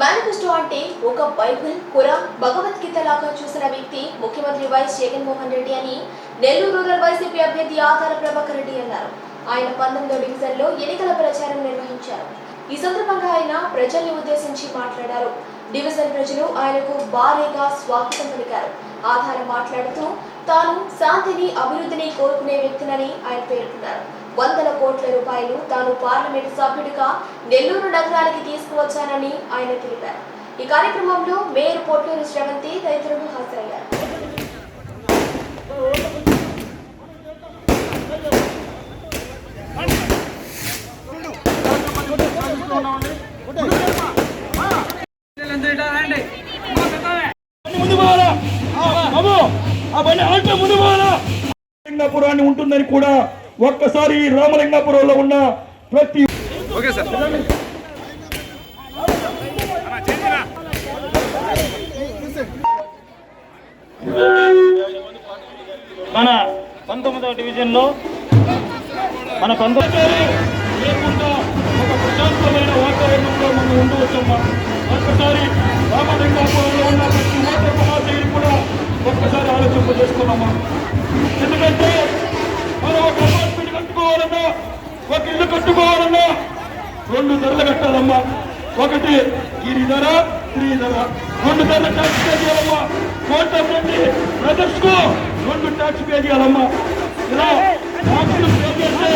Manifesto అంటే ఒక Bible Quran Bhagavad Gita లాగా చూసిన వ్యక్తి ముఖ్యమంత్రి వైఎస్ జగన్మోహన్ రెడ్డి అని నెల్లూరు రూరల్ వైసీపీ అభ్యర్థి ఆధార ప్రభాకర్ రెడ్డి అన్నారు. ఆయన పంతొమ్మిదో డివిజన్లో ఎన్నికల ప్రచారం నిర్వహించారు. ఈ సందర్భంగా ఆయన ప్రజల్ని ఉద్దేశించి మాట్లాడారు. డివిజన్ ప్రజలు ఆయనకు భారీగా స్వాగతం పలికారు. ఆధార మాట్లాడుతూ తాను శాంతిని అభివృద్ధిని కోరుకునే వ్యక్తినని ఆయన పేర్కొన్నారు. వందల కోట్ల రూపాయలు తాను పార్లమెంటు సభ్యుడిగా నెల్లూరు నగరానికి తీసుకువచ్చానని ఆయన తెలిపారు. ఈ కార్యక్రమంలో మేయర్ పొట్లూరు శ్రవంతి తదితరులు హాజరయ్యారు. ముందు పోవాలా బాబు. ఆ బండి ఆటో ముందు పోవాలా లింగాపురాన్ని ఉంటుందని కూడా ఒక్కసారి రామలింగాపురంలో ఉన్న ప్రతి ఓకే సార్. మన పంతొమ్మిదవ డివిజన్లో మన పంతొమ్మిది ప్రశాంతమైన వాతావరణంలో మనం ఉండవచ్చమ్మా ఒక్కసారి రామలింగాపురంలో ఉన్న ప్రతి ఓటర్ మహాశయుడు కూడా ఒక్కసారి ఆలోచింప చేసుకున్నామా? ఎందుకంటే మనం ఒక అపార్ట్మెంట్ కట్టుకోవాలన్నా ఒక ఇల్లు కట్టుకోవాలన్నా రెండు ధరలు కట్టాలమ్మా. ఒకటి గిరి ధర స్త్రీ ధర. రెండు ధరలు ట్యాక్స్ పే చేయాలమ్మా. కోటర్ నుండి బ్రదర్స్కు రెండు ట్యాక్స్ పే చేయాలమ్మా. ఇలా ట్యాక్స్ పే చేస్తే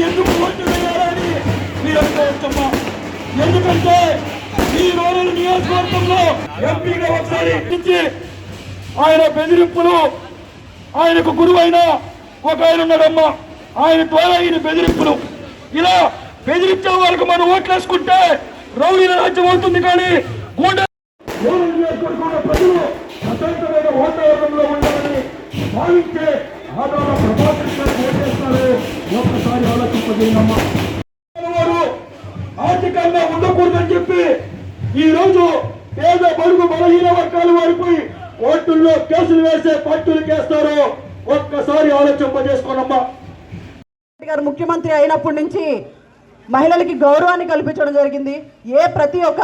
ఎందుకు ఓటు వేయాలని మీరు అనుకోవచ్చమ్మా ఎందుకంటే ఈ రూరల్ నియోజకవర్గంలో ఎంపీగా ఒకసారి ఆయన బెదిరింపులు ఆయనకు గురువైన ఒక ఆయన ఉన్నాడమ్మా. ఆయన ద్వారా ఈయన బెదిరింపులు. ఇలా బెదిరించే వాళ్ళకు మనం ఓట్లేసుకుంటే రౌడీల రాజ్యం అవుతుంది కానీ గూండా రూరల్ నియోజకవర్గంలో ప్రజలు అత్యంతమైన వాతావరణంలో ఉండాలని భావించే ఆదాల ప్రభాకర్ గారు ఓటేస్తారు ఒక్కసారి ఆలోచింపజేయమ్మా వారు ఆర్థికంగా ఉండకూడదని చెప్పి ఈ రోజు పేద బడుగు బలహీన వర్గాల వారిపై కోర్టుల్లో కేసులు వేసే పట్టులు కేస్తారు ఒక్కసారి ఆలోచింపజేసుకోనమ్మా. గారు ముఖ్యమంత్రి అయినప్పటి నుంచి మహిళలకి గౌరవాన్ని కల్పించడం జరిగింది. ఏ ప్రతి ఒక్క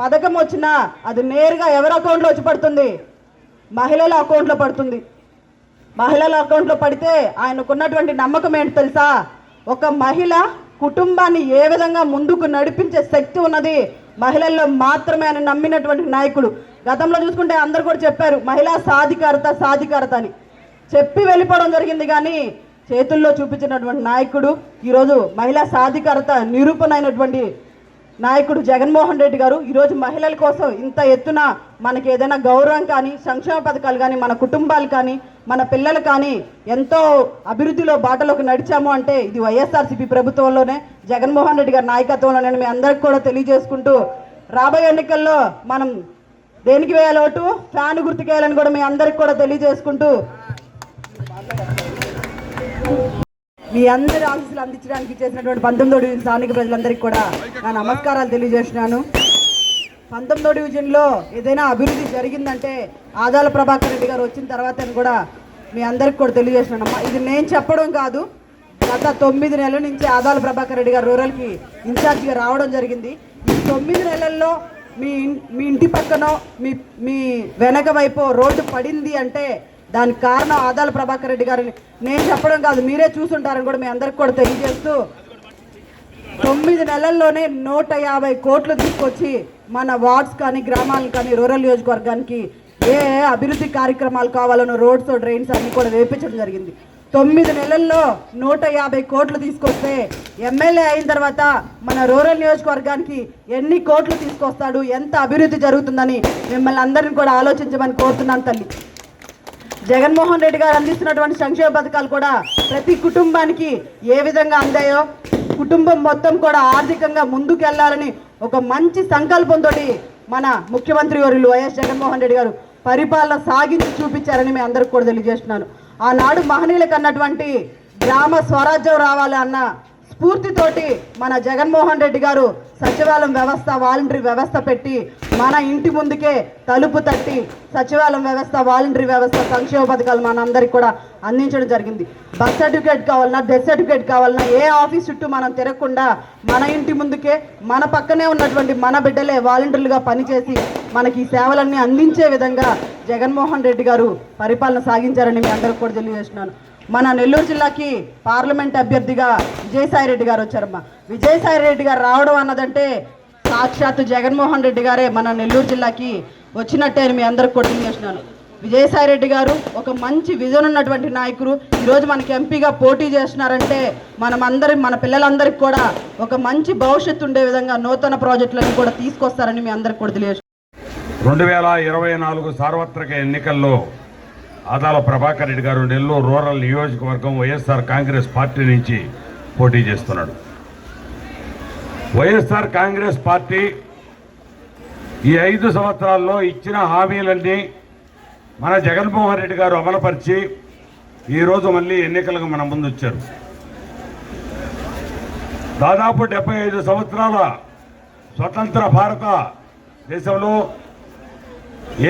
పథకం వచ్చినా అది నేరుగా ఎవరి అకౌంట్లో వచ్చి పడుతుంది? మహిళల అకౌంట్లో పడుతుంది. మహిళల అకౌంట్లో పడితే ఆయనకున్నటువంటి నమ్మకం ఏంటి తెలుసా? ఒక మహిళ కుటుంబాన్ని ఏ విధంగా ముందుకు నడిపించే శక్తి ఉన్నది మహిళల్లో మాత్రమే అని నమ్మినటువంటి నాయకుడు గతంలో చూసుకుంటే అందరు కూడా చెప్పారు మహిళా సాధికారత సాధికారత అని. చెప్పి వెళ్ళిపోవడం జరిగింది కానీ చేతుల్లో చూపించినటువంటి నాయకుడు ఈరోజు మహిళా సాధికారత నిరూపణ అయినటువంటి నాయకుడు జగన్మోహన్ రెడ్డి గారు. ఈరోజు మహిళల కోసం ఇంత ఎత్తున మనకి ఏదైనా గౌరవం కానీ సంక్షేమ పథకాలు కానీ మన కుటుంబాలు కానీ మన పిల్లలు కానీ ఎంతో అభివృద్ధిలో బాటలోకి నడిచాము అంటే ఇది వైఎస్ఆర్సీపీ ప్రభుత్వంలోనే జగన్మోహన్ రెడ్డి గారి నాయకత్వంలోనే మీ అందరికి కూడా తెలియజేసుకుంటూ రాబోయే ఎన్నికల్లో మనం దేనికి వేయాలి ఓటు? ఫ్యాన్ గుర్తుకేయాలని కూడా మీ అందరికి కూడా తెలియజేసుకుంటూ మీ అందరి ఆశీస్సులు అందించడానికి చేసినటువంటి పంతొమ్మిదో డివిజన్ స్థానిక ప్రజలందరికీ కూడా నా నమస్కారాలు తెలియజేస్తున్నాను. పంతొమ్మిదో డివిజన్లో ఏదైనా అభివృద్ధి జరిగిందంటే ఆదాల ప్రభాకర్ రెడ్డి గారు వచ్చిన తర్వాత అని కూడా మీ అందరికి కూడా తెలియజేస్తున్నానమ్మా. ఇది నేను చెప్పడం కాదు గత తొమ్మిది నెలల నుంచి ఆదాల ప్రభాకర్ రెడ్డి గారు రూరల్కి ఇన్ఛార్జిగా రావడం జరిగింది. ఈ తొమ్మిది నెలల్లో మీ మీ ఇంటి పక్కన మీ మీ వెనక వైపు రోడ్డు పడింది అంటే దానికి కారణం ఆదాల ప్రభాకర్ రెడ్డి గారిని నేను చెప్పడం కాదు మీరే చూసుంటారని కూడా మీ అందరికి కూడా తెలియజేస్తూ తొమ్మిది నెలల్లోనే నూట యాభై కోట్లు తీసుకొచ్చి మన వార్డ్స్ కానీ గ్రామాలు కానీ రూరల్ నియోజకవర్గానికి ఏ ఏ అభివృద్ధి కార్యక్రమాలు కావాలనో రోడ్స్ డ్రైన్స్ అన్ని కూడా వేపించడం జరిగింది. తొమ్మిది నెలల్లో నూట యాభై కోట్లు తీసుకొస్తే ఎమ్మెల్యే అయిన తర్వాత మన రూరల్ నియోజకవర్గానికి ఎన్ని కోట్లు తీసుకొస్తాడు ఎంత అభివృద్ధి జరుగుతుందని మిమ్మల్ని అందరిని కూడా ఆలోచించమని కోరుతున్నాను తల్లి. జగన్మోహన్ రెడ్డి గారు అందిస్తున్నటువంటి సంక్షేమ పథకాలు కూడా ప్రతి కుటుంబానికి ఏ విధంగా అందాయో కుటుంబం మొత్తం కూడా ఆర్థికంగా ముందుకు వెళ్ళాలని ఒక మంచి సంకల్పంతో మన ముఖ్యమంత్రి వర్యులు వైఎస్ జగన్మోహన్ రెడ్డి గారు పరిపాలన సాగించి చూపించారని మేము అందరికి కూడా తెలియజేస్తున్నాను. ఆనాడు మహనీయులకు అన్నటువంటి గ్రామ స్వరాజ్యం రావాలి అన్న స్ఫూర్తితోటి మన జగన్మోహన్ రెడ్డి గారు సచివాలయం వ్యవస్థ వాలంటరీ వ్యవస్థ పెట్టి మన ఇంటి ముందుకే తలుపు తట్టి సచివాలయం వ్యవస్థ వాలంటరీ వ్యవస్థ సంక్షేమ పథకాలు మనందరికి కూడా అందించడం జరిగింది. బర్త్ సర్టిఫికేట్ కావాలన్నా డెత్ సర్టిఫికేట్ కావాలన్నా ఏ ఆఫీస్ చుట్టూ మనం తిరగకుండా మన ఇంటి ముందుకే మన పక్కనే ఉన్నటువంటి మన బిడ్డలే వాలంటీర్లుగా పనిచేసి మనకి ఈ సేవలన్నీ అందించే విధంగా జగన్మోహన్ రెడ్డి గారు పరిపాలన సాగించారని మీ అందరికి కూడా తెలియజేస్తున్నాను. మన నెల్లూరు జిల్లాకి పార్లమెంట్ అభ్యర్థిగా విజయసాయి రెడ్డి గారు వచ్చారమ్మా. విజయసాయి రెడ్డి గారు రావడం అన్నదంటే సాక్షాత్తు జగన్మోహన్ రెడ్డి గారే మన నెల్లూరు జిల్లాకి వచ్చినట్టే అని మీ అందరికి కొట్టింగ్ చేసినాను విజయసాయి రెడ్డి గారు ఒక మంచి విజన్ ఉన్నటువంటి నాయకుడు. ఈరోజు మనకి ఎంపీగా పోటీ చేస్తున్నారంటే మనం అందరి మన పిల్లలందరికీ కూడా ఒక మంచి భవిష్యత్తు ఉండే విధంగా నూతన ప్రాజెక్టులను కూడా తీసుకొస్తారని మీ అందరికి కూడా తెలియజేస్తున్నారు రెండు వేల ఇరవై నాలుగు సార్వత్రిక ఎన్నికల్లో ఆదాల ప్రభాకర్ రెడ్డి గారు నెల్లూరు రూరల్ నియోజకవర్గం వైఎస్ఆర్ కాంగ్రెస్ పార్టీ నుంచి పోటీ చేస్తున్నాడు. వైఎస్ఆర్ కాంగ్రెస్ పార్టీ ఈ ఐదు సంవత్సరాల్లో ఇచ్చిన హామీలన్నీ మన జగన్మోహన్ రెడ్డి గారు అమలుపరిచి ఈరోజు మళ్ళీ ఎన్నికలకు మన ముందు వచ్చారు. దాదాపు డెబ్బై ఐదు సంవత్సరాల స్వతంత్ర భారత దేశంలో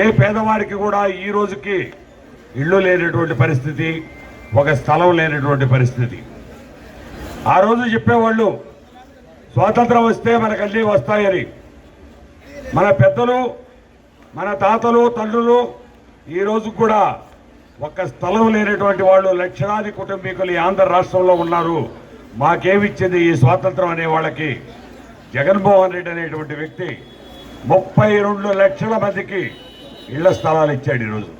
ఏ పేదవాడికి కూడా ఈ రోజుకి ఇల్లు లేనటువంటి పరిస్థితి ఒక స్థలం లేనటువంటి పరిస్థితి. ఆ రోజు చెప్పేవాళ్ళు స్వాతంత్రం వస్తే మనకన్నీ వస్తాయని. మన పెద్దలు మన తాతలు తండ్రులు ఈ రోజు కూడా ఒక్క స్థలం లేనటువంటి వాళ్ళు లక్షలాది కుటుంబీకులు ఈ ఆంధ్ర రాష్ట్రంలో ఉన్నారు. మాకేమిచ్చింది ఈ స్వాతంత్రం అనే వాళ్ళకి? జగన్మోహన్ రెడ్డి అనేటువంటి వ్యక్తి ముప్పై రెండు లక్షల మందికి ఇళ్ళ స్థలాలు ఇచ్చాడు ఈరోజు.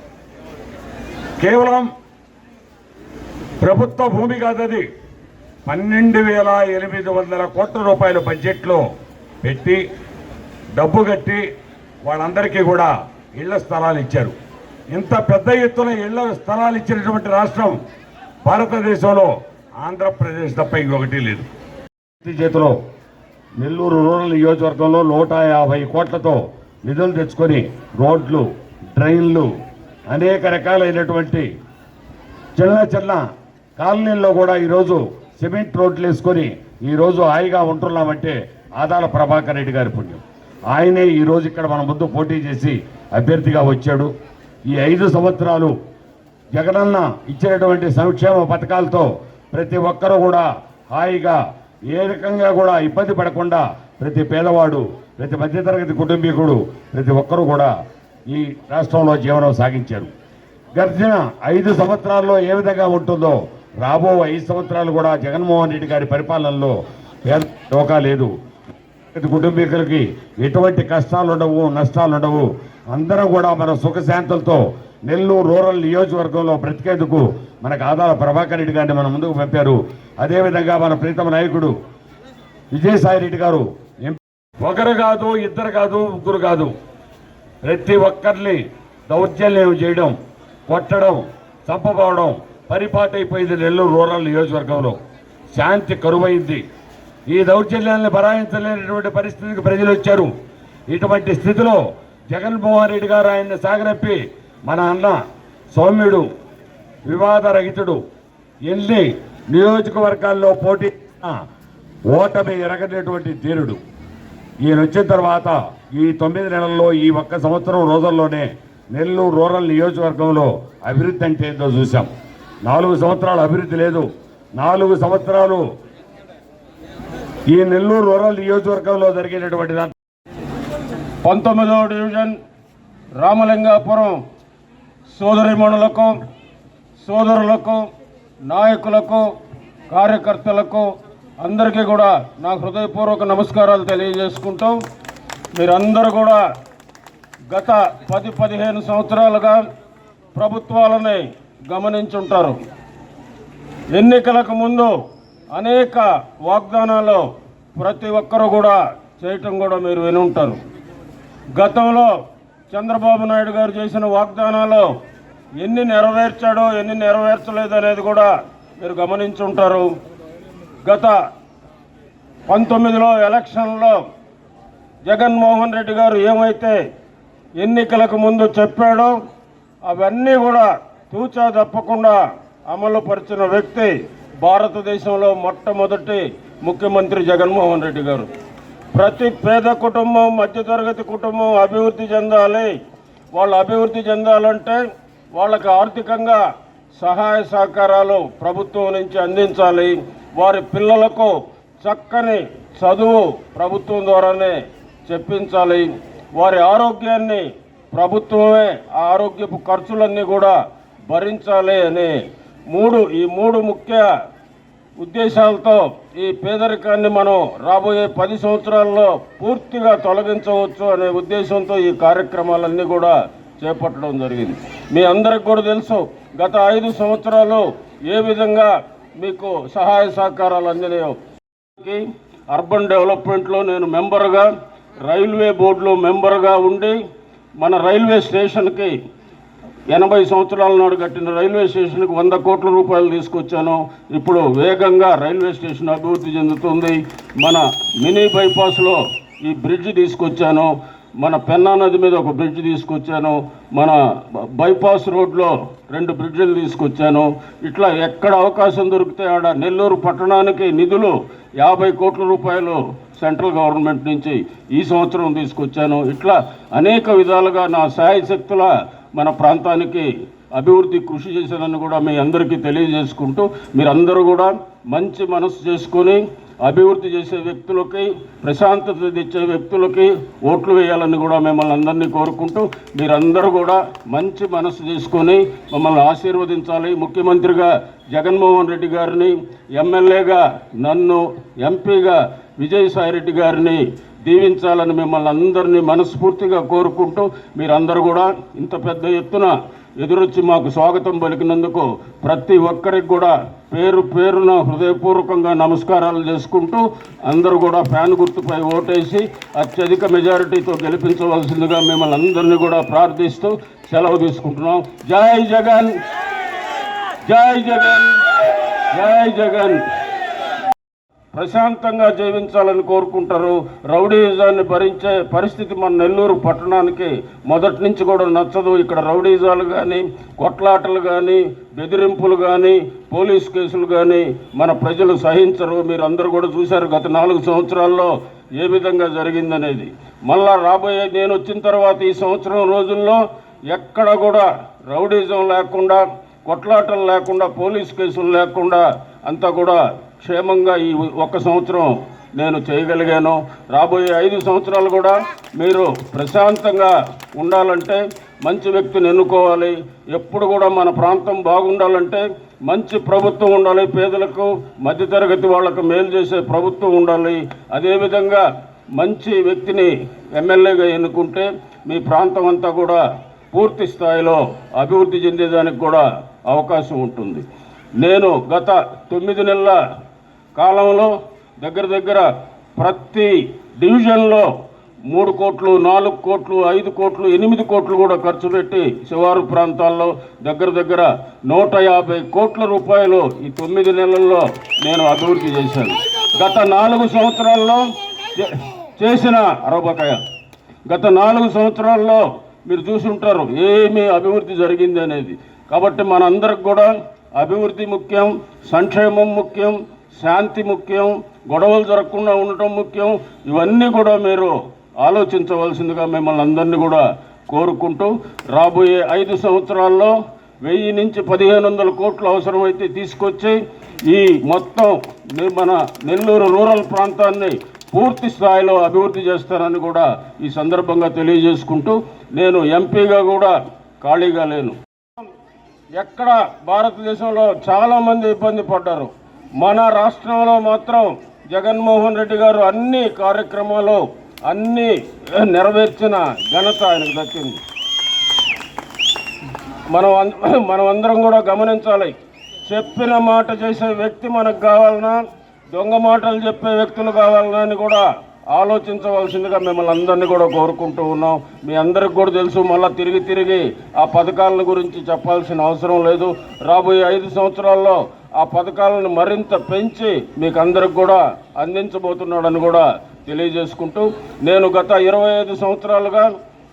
కేవలం ప్రభుత్వ భూమి కాదది. పన్నెండు వేల ఎనిమిది వందల కోట్ల రూపాయల బడ్జెట్లో పెట్టి డబ్బు కట్టి వాళ్ళందరికీ కూడా ఇళ్ళ స్థలాలు ఇచ్చారు. ఇంత పెద్ద ఎత్తున ఇళ్ళ స్థలాలు ఇచ్చినటువంటి రాష్ట్రం భారతదేశంలో ఆంధ్రప్రదేశ్ తప్ప ఇంకొకటి లేదు. చేతిలో నెల్లూరు రూరల్ నియోజకవర్గంలో నూట యాభై కోట్లతో నిధులు తెచ్చుకొని రోడ్లు డ్రైన్లు అనేక రకాలైనటువంటి చిన్న చిన్న కాలనీల్లో కూడా ఈరోజు సిమెంట్ రోడ్లు వేసుకొని ఈరోజు హాయిగా ఉంటున్నామంటే ఆదాల ప్రభాకర్ రెడ్డి గారి పుణ్యం. ఆయనే ఈరోజు ఇక్కడ మన ముందు పోటీ చేసి అభ్యర్థిగా వచ్చాడు. ఈ ఐదు సంవత్సరాలు జగనన్న ఇచ్చినటువంటి సంక్షేమ పథకాలతో ప్రతి ఒక్కరూ కూడా హాయిగా ఏ రకంగా కూడా ఇబ్బంది పడకుండా ప్రతి పేదవాడు ప్రతి మధ్యతరగతి కుటుంబీకుడు ప్రతి ఒక్కరూ కూడా ఈ రాష్ట్రంలో జీవనం సాగించారు. గడిచిన ఐదు సంవత్సరాల్లో ఏ విధంగా ఉంటుందో రాబో ఐదు సంవత్సరాలు కూడా జగన్మోహన్ రెడ్డి గారి పరిపాలనలో టోకా లేదు. ప్రతి కుటుంబీకులకి ఎటువంటి కష్టాలు ఉండవు నష్టాలు ఉండవు. అందరం కూడా మన సుఖశాంతులతో నెల్లూరు రూరల్ నియోజకవర్గంలో బ్రతికేందుకు మనకు ఆదాల ప్రభాకర్ రెడ్డి గారిని మన ముందుకు పంపారు. అదేవిధంగా మన ప్రీతమ నాయకుడు విజయసాయి రెడ్డి గారు ఒకరు కాదు ఇద్దరు కాదు ముగ్గురు కాదు. ప్రతి ఒక్కరిని దౌర్జన్యం చేయడం కొట్టడం చంపబోవడం పరిపాటైపోయింది నెల్లూరు రూరల్ నియోజకవర్గంలో. శాంతి కరువైంది. ఈ దౌర్జల్యాన్ని భరాయించలేనటువంటి పరిస్థితికి ప్రజలు వచ్చారు. ఇటువంటి స్థితిలో జగన్మోహన్ రెడ్డి గారు ఆయన్ని సాగరప్పి మన అన్న సౌమ్యుడు వివాదరహితుడు ఎన్ని నియోజకవర్గాల్లో పోటీ ఓటమి ఎరగనటువంటి ధీరుడు. ఈయన వచ్చిన తర్వాత ఈ తొమ్మిది నెలల్లో ఈ ఒక్క సంవత్సరం రోజుల్లోనే నెల్లూరు రూరల్ నియోజకవర్గంలో అభివృద్ధి అంటే ఏందో చూసాం నాలుగు సంవత్సరాలు అభివృద్ధి లేదు. నాలుగు సంవత్సరాలు ఈ నెల్లూరు రూరల్ నియోజకవర్గంలో జరిగినటువంటి పంతొమ్మిదవ డివిజన్ రామలింగాపురం సోదరిమణులకు సోదరులకు నాయకులకు కార్యకర్తలకు అందరికీ కూడా నా హృదయపూర్వక నమస్కారాలు తెలియజేసుకుంటూ మీరందరూ కూడా గత పది పదిహేను సంవత్సరాలుగా ప్రభుత్వాలని గమనించుంటారు. ఎన్నికలకు ముందు అనేక వాగ్దానాలు ప్రతి ఒక్కరూ కూడా చేయటం కూడా మీరు వినుంటారు. గతంలో చంద్రబాబు నాయుడు గారు చేసిన వాగ్దానాలు ఎన్ని నెరవేర్చాడో ఎన్ని నెరవేర్చలేదు అనేది కూడా మీరు గమనించుంటారు. గత పంతొమ్మిదిలో ఎలక్షన్లో జగన్మోహన్ రెడ్డి గారు ఏమైతే ఎన్నికలకు ముందు చెప్పాడో అవన్నీ కూడా తూచా తప్పకుండా అమలు పరిచిన వ్యక్తి భారతదేశంలో మొట్టమొదటి ముఖ్యమంత్రి జగన్మోహన్ రెడ్డి గారు. ప్రతి పేద కుటుంబం మధ్యతరగతి కుటుంబం అభివృద్ధి చెందాలి. వాళ్ళు అభివృద్ధి చెందాలంటే వాళ్ళకి ఆర్థికంగా సహాయ సహకారాలు ప్రభుత్వం నుంచి అందించాలి. వారి పిల్లలకు చక్కని చదువు ప్రభుత్వం ద్వారానే చెప్పించాలి. వారి ఆరోగ్యాన్ని ప్రభుత్వమే ఆ ఆరోగ్యపు ఖర్చులన్నీ కూడా భరించాలి అని మూడు ఈ మూడు ముఖ్య ఉద్దేశాలతో ఈ పేదరికాన్ని మనం రాబోయే పది సంవత్సరాల్లో పూర్తిగా తొలగించవచ్చు అనే ఉద్దేశంతో ఈ కార్యక్రమాలన్నీ కూడా చేపట్టడం జరిగింది. మీ అందరికి కూడా తెలుసు గత ఐదు సంవత్సరాలు ఏ విధంగా మీకు సహాయ సహకారాలు అందినాయి అర్బన్ డెవలప్మెంట్లో నేను మెంబర్గా రైల్వే బోర్డులో మెంబర్గా ఉండి మన రైల్వే స్టేషన్కి ఎనభై సంవత్సరాల నాడు కట్టిన రైల్వే స్టేషన్కి వంద కోట్ల రూపాయలు తీసుకొచ్చాను. ఇప్పుడు వేగంగా రైల్వే స్టేషన్ అభివృద్ధి చెందుతుంది. మన మినీ బైపాస్లో ఈ బ్రిడ్జ్ తీసుకొచ్చాను. మన పెన్నా నది మీద ఒక బ్రిడ్జ్ తీసుకొచ్చాను మన బైపాస్ రోడ్లో రెండు బ్రిడ్జిలు తీసుకొచ్చాను. ఇట్లా ఎక్కడ అవకాశం దొరికితే ఆడ నెల్లూరు పట్టణానికి నిధులు యాభై కోట్ల రూపాయలు సెంట్రల్ గవర్నమెంట్ నుంచి ఈ సంవత్సరం తీసుకొచ్చాను. ఇట్లా అనేక విధాలుగా నా శాయశక్తుల మన ప్రాంతానికి అభివృద్ధి కృషి చేశానని కూడా మీ అందరికీ తెలియజేసుకుంటూ మీరందరూ కూడా మంచి మనసు చేసుకొని అభివృద్ధి చేసే వ్యక్తులకి ప్రశాంతత తెచ్చే వ్యక్తులకి ఓట్లు వేయాలని కూడా మిమ్మల్ని అందరినీ కోరుకుంటూ మీరందరూ కూడా మంచి మనసు చేసుకొని మమ్మల్ని ఆశీర్వదించాలి. ముఖ్యమంత్రిగా జగన్మోహన్ రెడ్డి గారిని ఎమ్మెల్యేగా నన్ను ఎంపీగా విజయసాయి రెడ్డి గారిని దీవించాలని మిమ్మల్ని అందరినీ మనస్ఫూర్తిగా కోరుకుంటూ మీరందరూ కూడా ఇంత పెద్ద ఎత్తున ఎదురొచ్చి మాకు స్వాగతం పలికినందుకు ప్రతి ఒక్కరికి కూడా పేరు పేరున హృదయపూర్వకంగా నమస్కారాలు చేసుకుంటూ అందరూ కూడా ఫ్యాన్ గుర్తుపై ఓటేసి అత్యధిక మెజారిటీతో గెలిపించవలసిందిగా మిమ్మల్ని అందరినీ కూడా ప్రార్థిస్తూ సెలవు తీసుకుంటున్నాం. జై జగన్! జై జగన్! జై జగన్! ప్రశాంతంగా జీవించాలని కోరుకుంటారు. రౌడీజాన్ని భరించే పరిస్థితి మన నెల్లూరు పట్టణానికి మొదటి నుంచి కూడా నచ్చదు. ఇక్కడ రౌడీజాలు కానీ కొట్లాటలు కానీ బెదిరింపులు కానీ పోలీస్ కేసులు కానీ మన ప్రజలు సహించరు. మీరు అందరూ కూడా చూశారు గత నాలుగు సంవత్సరాల్లో ఏ విధంగా జరిగిందనేది. మళ్ళా రాబోయే నేను వచ్చిన తర్వాత ఈ సంవత్సరం రోజుల్లో ఎక్కడ కూడా రౌడీజం లేకుండా కొట్లాటలు లేకుండా పోలీస్ కేసులు లేకుండా అంతా కూడా క్షేమంగా ఈ ఒక్క సంవత్సరం నేను చేయగలిగాను. రాబోయే ఐదు సంవత్సరాలు కూడా మీరు ప్రశాంతంగా ఉండాలంటే మంచి వ్యక్తిని ఎన్నుకోవాలి. ఎప్పుడు కూడా మన ప్రాంతం బాగుండాలంటే మంచి ప్రభుత్వం ఉండాలి. పేదలకు మధ్యతరగతి వాళ్ళకు మేలు చేసే ప్రభుత్వం ఉండాలి. అదేవిధంగా మంచి వ్యక్తిని ఎమ్మెల్యేగా ఎన్నుకుంటే మీ ప్రాంతం అంతా కూడా పూర్తి స్థాయిలో అభివృద్ధి చెందేదానికి కూడా అవకాశం ఉంటుంది. నేను గత తొమ్మిది నెలల కాలంలో దగ్గర దగ్గర ప్రతి డివిజన్లో మూడు కోట్లు నాలుగు కోట్లు ఐదు కోట్లు ఎనిమిది కోట్లు కూడా ఖర్చు పెట్టి శివారు ప్రాంతాల్లో దగ్గర దగ్గర నూట యాభై కోట్ల రూపాయలు ఈ తొమ్మిది నెలల్లో నేను అభివృద్ధి చేశాను. గత నాలుగు సంవత్సరాల్లో చేసిన అరవకాయ. గత నాలుగు సంవత్సరాల్లో మీరు చూసుంటారు ఏమి అభివృద్ధి జరిగింది అనేది. కాబట్టి మనందరికి కూడా అభివృద్ధి ముఖ్యం సంక్షేమం ముఖ్యం శాంతి ముఖ్యం గొడవలు జరగకుండా ఉండటం ముఖ్యం. ఇవన్నీ కూడా మీరు ఆలోచించవలసిందిగా మిమ్మల్ని అందరినీ కూడా కోరుకుంటూ రాబోయే ఐదు సంవత్సరాల్లో వెయ్యి నుంచి పదిహేను వందల కోట్లు అవసరమైతే తీసుకొచ్చి ఈ మొత్తం మన నెల్లూరు రూరల్ ప్రాంతాన్ని పూర్తి స్థాయిలో అభివృద్ధి చేస్తానని కూడా ఈ సందర్భంగా తెలియజేసుకుంటూ నేను ఎంపీగా కూడా ఖాళీగా లేను. ఎక్కడ భారతదేశంలో చాలామంది ఇబ్బంది పడ్డారు. మన రాష్ట్రంలో మాత్రం జగన్మోహన్ రెడ్డి గారు అన్ని కార్యక్రమాలు అన్ని నెరవేర్చిన ఘనత ఆయనకు దక్కింది. మనం అం- మనం అందరం కూడా గమనించాలి. చెప్పిన మాట చేసే వ్యక్తి మనకు కావాలన్నా దొంగ మాటలు చెప్పే వ్యక్తులు కావాలన్నా అని కూడా ఆలోచించవలసిందిగా మిమ్మల్ని అందరినీ కూడా కోరుకుంటూ ఉన్నాం. మీ అందరికి కూడా తెలుసు మళ్ళీ తిరిగి తిరిగి ఆ పథకాలను గురించి చెప్పాల్సిన అవసరం లేదు. రాబోయే ఐదు సంవత్సరాల్లో ఆ పథకాలను మరింత పెంచి మీకు అందరికి కూడా అందించబోతున్నాడని కూడా తెలియజేసుకుంటూ నేను గత ఇరవై ఐదు సంవత్సరాలుగా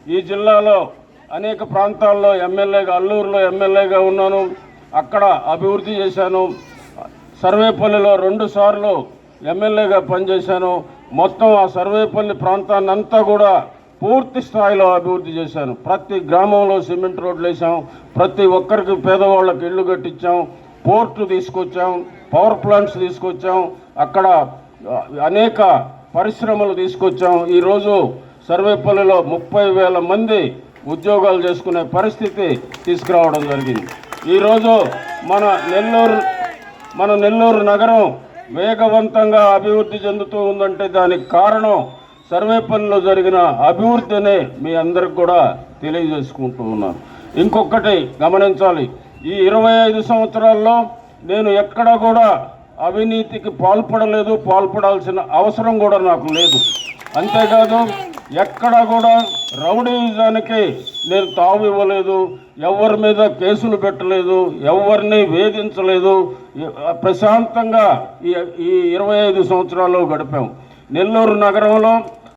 ఈ జిల్లాలో అనేక ప్రాంతాల్లో ఎమ్మెల్యేగా అల్లూరులో ఎమ్మెల్యేగా ఉన్నాను. అక్కడ అభివృద్ధి చేశాను. సర్వేపల్లిలో రెండు సార్లు ఎమ్మెల్యేగా పనిచేశాను. మొత్తం ఆ సర్వేపల్లి ప్రాంతాన్ని అంతా కూడా పూర్తి స్థాయిలో అభివృద్ధి చేశాను. ప్రతి గ్రామంలో సిమెంట్ రోడ్లు వేసాం ప్రతి ఒక్కరికి పేదవాళ్ళకి ఇళ్ళు కట్టించాం పోర్టు తీసుకొచ్చాం పవర్ ప్లాంట్స్ తీసుకొచ్చాం అక్కడ అనేక పరిశ్రమలు తీసుకొచ్చాం. ఈరోజు సర్వేపల్లిలో ముప్పై వేల మంది ఉద్యోగాలు చేసుకునే పరిస్థితి తీసుకురావడం జరిగింది. ఈరోజు మన నెల్లూరు మన నెల్లూరు నగరం వేగవంతంగా అభివృద్ధి చెందుతూ ఉందంటే దానికి కారణం సర్వేపల్లిలో జరిగిన అభివృద్ధినే మీ అందరికి కూడా తెలియజేసుకుంటూ ఉన్నాను. ఇంకొకటి గమనించాలి. ఈ ఇరవై ఐదు సంవత్సరాల్లో నేను ఎక్కడ కూడా అవినీతికి పాల్పడలేదు పాల్పడాల్సిన అవసరం కూడా నాకు లేదు. అంతేకాదు ఎక్కడ కూడా రౌడీజానికి నేను తావు ఇవ్వలేదు ఎవరి మీద కేసులు పెట్టలేదు ఎవరిని వేధించలేదు. ప్రశాంతంగా ఈ ఇరవై ఐదు సంవత్సరాలు గడిపాము నెల్లూరు నగరంలో